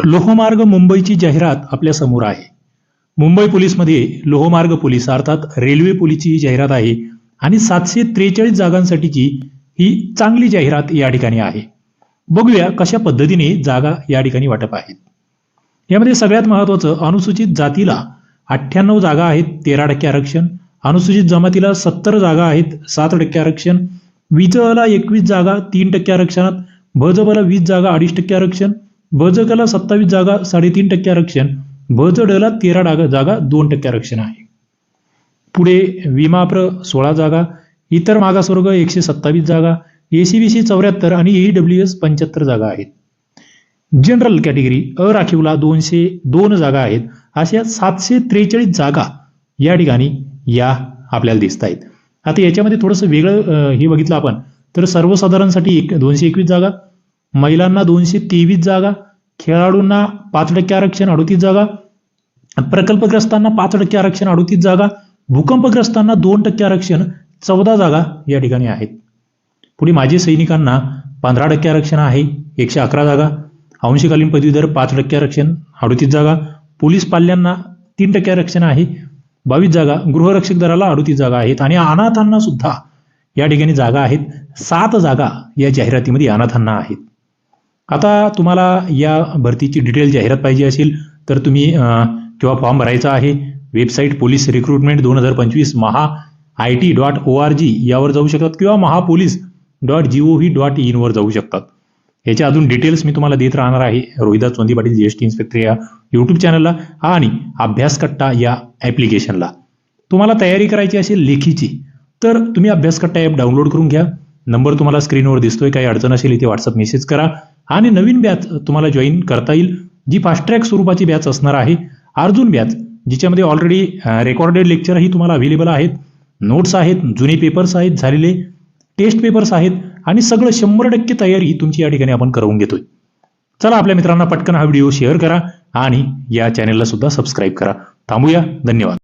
लोहमार्ग मुंबईची जाहिरात आपल्यासमोर आहे. मुंबई पोलीसमध्ये लोहमार्ग पोलीस अर्थात रेल्वे पोलीसची जाहिरात आहे आणि सातशे त्रेचाळीस जागांसाठीची ही चांगली जाहिरात या ठिकाणी आहे. बघूया कशा पद्धतीने जागा या ठिकाणी वाटप आहेत. यामध्ये सगळ्यात महत्त्वाचं अनुसूचित जातीला अठ्ठ्याण्णव जागा आहेत तेरा टक्के आरक्षण अनुसूचित जमातीला सत्तर जागा आहेत सात टक्के आरक्षण विजला एकवीस जागा तीन टक्के आरक्षणात भजबला वीस जागा अडीच टक्के आरक्षण भजकला सत्तावीस जागा साडेतीन टक्के आरक्षण. भजडला तेरा डागा जागा दोन टक्के आरक्षण आहे. पुढे विमाप्र सोळा जागा इतर मागासवर्ग एकशे सत्तावीस जागा एसीबीसी चौऱ्याहत्तर आणि ई डब्ल्यू एस पंच्याहत्तर जागा आहेत. जनरल कॅटेगरी अ राखीवला दोनशे दोन जागा आहेत. अशा सातशे त्रेचाळीस जागा या ठिकाणी या आपल्याला दिसत आहेत आता याच्यामध्ये थोडंसं वेगळं हे बघितलं आपण तर सर्वसाधारणसाठी एक दोनशे एकवीस जागा महिलांना दोनशे तेवीस जागा खेळाडूंना पाच टक्के आरक्षण अडोतीस जागा प्रकल्पग्रस्तांना पाच टक्के आरक्षण अडोतीस जागा भूकंपग्रस्तांना दोन टक्के आरक्षण चौदा जागा या ठिकाणी आहेत. पुढे माजी सैनिकांना पंधरा टक्के आरक्षण आहे एकशे अकरा जागा अंशकालीन पदवीधर पाच टक्के आरक्षण अडोतीस जागा पोलीस पाल्यांना तीन टक्के आरक्षण आहे बावीस जागा गृहरक्षक दराला अडोतीस जागा आहेत आणि अनाथांना सुद्धा या ठिकाणी जागा आहेत सात जागा या जाहिरातीमध्ये अनाथांना आहेत. आता तुम्हाला या भरतीची डिटेल जाहिरात पाहिजे असेल तर तुम्ही किंवा फॉर्म भरायचा आहे. वेबसाईट पोलीस रिक्रुटमेंट दोन हजार पंचवीस Maha I T dot O R G यावर जाऊ शकतात किंवा Mahapolice dot G O V dot इनवर जाऊ शकतात. याच्या अजून डिटेल्स मी तुम्हाला देत राहणार आहे Rohidas Chondi Patil GST S T inspector या यूट्यूब चॅनलला आणि अभ्यासकट्टा या ॲप्लिकेशनला तुम्हाला तयारी करायची असेल लेखीची तर तुम्ही अभ्यासकट्टा ॲप डाउनलोड करून घ्या. नंबर तुम्हाला स्क्रीनवर दिसतोय काही अडचण असेल इथे व्हॉट्सअप मेसेज करा. आणि नवीन बॅच तुम्हाला जॉईन करता येईल जी फास्ट ट्रॅक स्वरूपाची बॅच असणार आहे. अर्जुन बॅच जिच्यामध्ये ऑलरेडी रेकॉर्डेड लेक्चरही तुम्हाला अवेलेबल आहेत. नोट्स आहेत जुने पेपर्स आहेत झालेले टेस्ट पेपर्स आहेत आणि सगळं शंभर टक्के तयारी तुमची या ठिकाणी आपण करून घेतोय. चला आपल्या मित्रांना पटकन हा व्हिडिओ शेअर करा आणि या चॅनेलला सुद्धा सबस्क्राईब करा. थांबूया धन्यवाद.